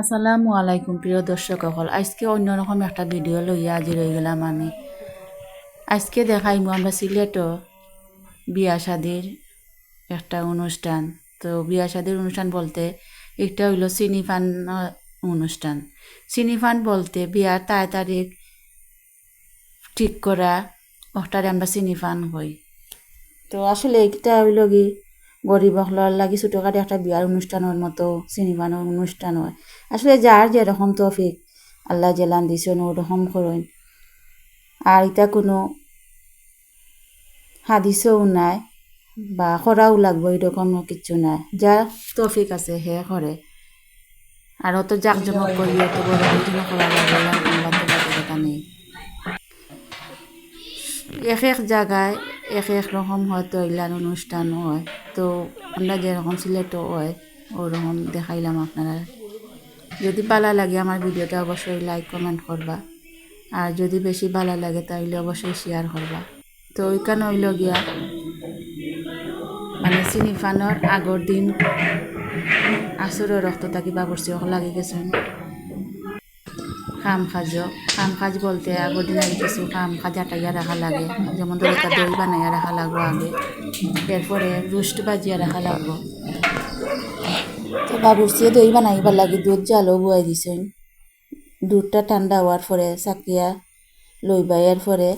আসসালামু আলাইকুম, প্রিয় দর্শক সকল। আজকে অন্যরকম একটা ভিডিও লইয়া আজি রয়ে গেলাম আমি। আজকে দেখাইমু আমরা সিলেটও বিয়া শাদির একটা অনুষ্ঠান। তো বিয়া শাদির অনুষ্ঠান বলতে একটা হইল সিনিফান অনুষ্ঠান। সিনিফান বলতে বিয়ার তাই তারিখ ঠিক করা, ওটারে আমরা সিনিফান হই তো আসলে এটা হইল কি গরিব হলার লাগি ছোটোখাটো একটা বিয়ার অনুষ্ঠানের মতো সিনেমানোর অনুষ্ঠান হয়। আসলে যার যেরকম তফিক, আল্লাহ জেলান দিছেন ওরকম করেন আর এটা কোনো হাদিসও নাই বা করাও লাগবো এরকম কিছু নাই। যার তফিক আছে হে করে আর অত জাকজমক করি অত বড় করা লাগবে এক এক জায়গায় এক এক রকম হয়তো এগুলার অনুষ্ঠান হয়। তো আমরা যেরকম সিলেটও হয়, ওরকম দেখাইলাম আপনারা। যদি ভালো লাগে আমার ভিডিওটা অবশ্যই লাইক কমেন্ট করবা। আর যদি বেশি ভালো লাগে তাহলে অবশ্যই শেয়ার করবা। তো ওইখানে হইল গিয়া মানে চিনিফানোর আগর দিন আসরের রক্ত থাকি বাবরচি লাগি গেছেন। কাম কাজ কাম কাজ বলতে আগর দিন কিছু কাম কাজ আটাইয়া রাখা লাগে। যেমন ধরো একটা দই বানাইয়া রাখা লাগবো আগে। এরপরে রোস্ট বাজিয়া রাখা লাগবো। তো বাবুরচিয়ে দই বানাইবার লাগে দুধ জালও বুয়াই দিছেন। দুধটা ঠান্ডা হওয়ার পরে চাকিয়া লইবা। এর পরে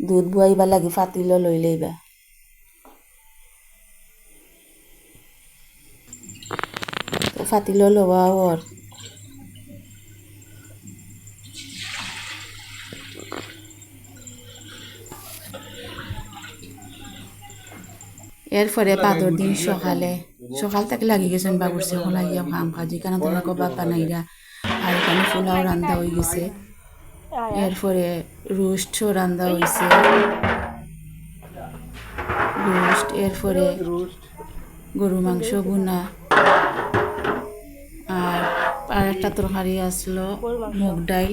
দুধ বুয়াইবার লাগে ফাতিল লই লইবা। ফাতিল লওয়া ওর এরপরে বাদর দিন সকালে সকাল থেকে লাগি গেছেন বাবুর সে লাগিয়া কাম কাজ এখানে তোমার কবাব বানাইরা? আর এখানে পোলাও রান্দা হয়ে গেছে। এরপরে রোস্টও রান্দা হয়েছে রোস্ট এরপরে গরু মাংস গুনা আর আর একটা তরকারি আসলো মুগ ডাইল।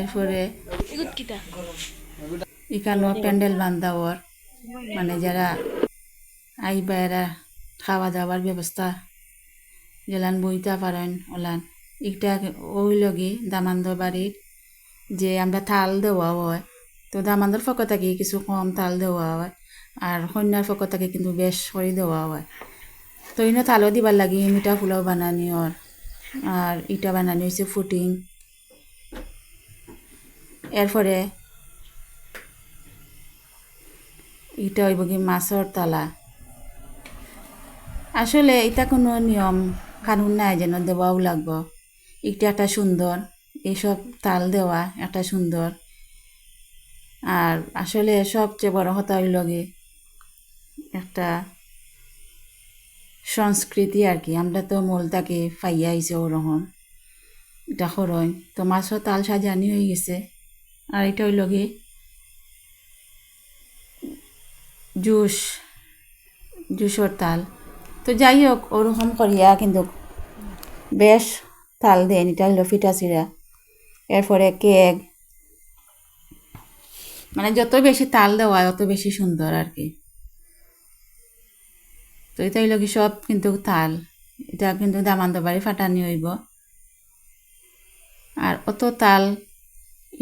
এরপরে এখানেও প্যান্ডেল বান্ধা ওর। মানে যারা আইবা এরা খাওয়া দাওয়ার ব্যবস্থা গেলান বইতে পারেন ওলান। একটা ওই লগে দামান্দ বাড়ির যে আমরা থাল দেওয়া হয়। তো দামান্দর পক্ষ থেকে কিছু কম তাল দেওয়া হয় আর কন্যার পক্ষ থেকে কিন্তু বেশ করে দেওয়া হয়। তো ইনো থালও দিবার লাগে, মিঠা ফুলও বানানি ওর আর ইটা বানানি হয়েছে ফুটিং। এরপরে এটা হইব কি মাছর তালা। আসলে এটা কোনো নিয়ম, কানুন নাই যেন দেওয়াও লাগবো। এটা একটা সুন্দর এইসব তাল দেওয়া একটা সুন্দর। আর আসলে সবচেয়ে বড় কথা হইল কি, একটা সংস্কৃতি আর কি। আমরা তো মূলটাকে পাইয়া আইছে ওরকম। এটা খরই তো মাছর তাল সাজানি হয়ে গেছে। আর এটা হইল কি জুস, জুসর তাল। তো যাই হোক, ওরকম করিয়া কিন্তু বেশ তাল দেন এটা হলো ফিটা চিরা এরপরে কেক। মানে যত বেশি তাল দেওয়া অত বেশি সুন্দর আর কি। তো এটা হইল কি সব কিন্তু তাল। এটা কিন্তু দামান্ত বাড়ি ফাটানি হইব। আর অত তাল,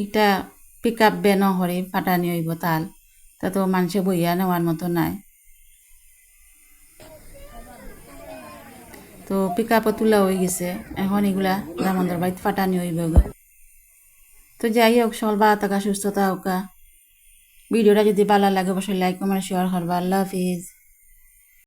এটা পিক আপ বে নহরে ফাটানি হইব তাল। তা তো মানুষে বইয়া নেওয়ার মতো নাই। তো পিক আপও তোলা হয়ে গেছে। এখন এগুলা দামোদর বাড়িতে ফাটানি হইব তো যাই হোক সল বা থাকা সুস্থতা হোক ভিডিওটা যদি ভালো লাগে, অবশ্যই লাইক কমেন্ট শেয়ার করবা। আল্লাহ হাফিজ।